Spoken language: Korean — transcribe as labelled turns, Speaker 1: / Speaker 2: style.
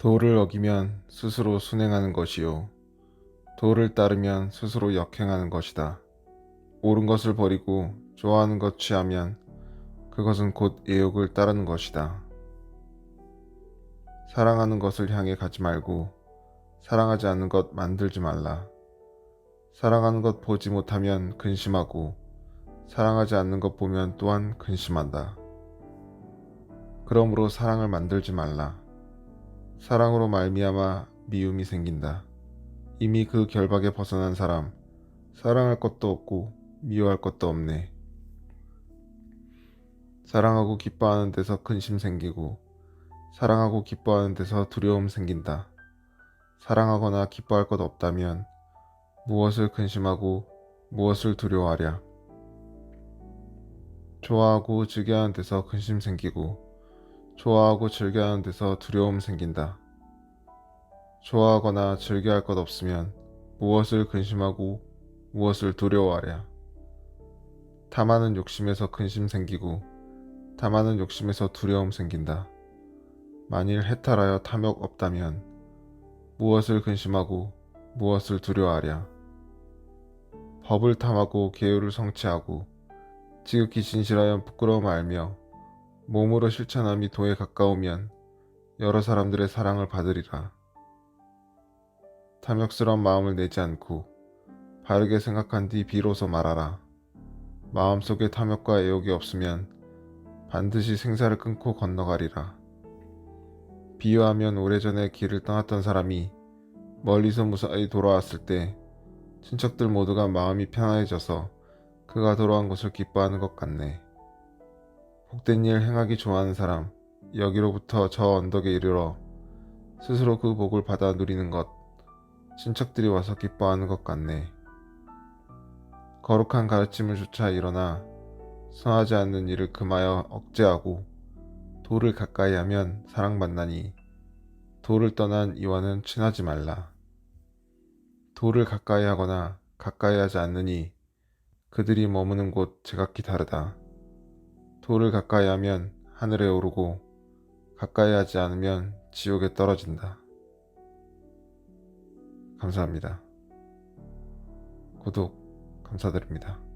Speaker 1: 도를 어기면 스스로 순행하는 것이요. 도를 따르면 스스로 역행하는 것이다. 옳은 것을 버리고 좋아하는 것 취하면 그것은 곧 애욕을 따르는 것이다. 사랑하는 것을 향해 가지 말고 사랑하지 않는 것 만들지 말라. 사랑하는 것 보지 못하면 근심하고 사랑하지 않는 것 보면 또한 근심한다. 그러므로 사랑을 만들지 말라. 사랑으로 말미암아 미움이 생긴다. 이미 그 결박에 벗어난 사람, 사랑할 것도 없고 미워할 것도 없네. 사랑하고 기뻐하는 데서 근심 생기고, 사랑하고 기뻐하는 데서 두려움 생긴다. 사랑하거나 기뻐할 것 없다면 무엇을 근심하고 무엇을 두려워하랴. 좋아하고 즐겨하는 데서 근심 생기고, 좋아하고 즐겨하는 데서 두려움 생긴다. 좋아하거나 즐겨할 것 없으면 무엇을 근심하고 무엇을 두려워하랴. 탐하는 욕심에서 근심 생기고 탐하는 욕심에서 두려움 생긴다. 만일 해탈하여 탐욕 없다면 무엇을 근심하고 무엇을 두려워하랴. 법을 탐하고 계율을 성취하고 지극히 진실하여 부끄러움 알며 몸으로 실천함이 도에 가까우면 여러 사람들의 사랑을 받으리라. 탐욕스러운 마음을 내지 않고 바르게 생각한 뒤 비로소 말하라. 마음속에 탐욕과 애욕이 없으면 반드시 생사를 끊고 건너가리라. 비유하면 오래전에 길을 떠났던 사람이 멀리서 무사히 돌아왔을 때 친척들 모두가 마음이 편안해져서 그가 돌아온 것을 기뻐하는 것 같네. 복된 일 행하기 좋아하는 사람, 여기로부터 저 언덕에 이르러 스스로 그 복을 받아 누리는 것, 친척들이 와서 기뻐하는 것 같네. 거룩한 가르침을 조차 일어나 선하지 않는 일을 금하여 억제하고 도를 가까이 하면 사랑받나니 도를 떠난 이와는 친하지 말라. 도를 가까이 하거나 가까이 하지 않느니 그들이 머무는 곳 제각기 다르다. 도를 가까이 하면 하늘에 오르고 가까이 하지 않으면 지옥에 떨어진다. 감사합니다. 구독 감사드립니다.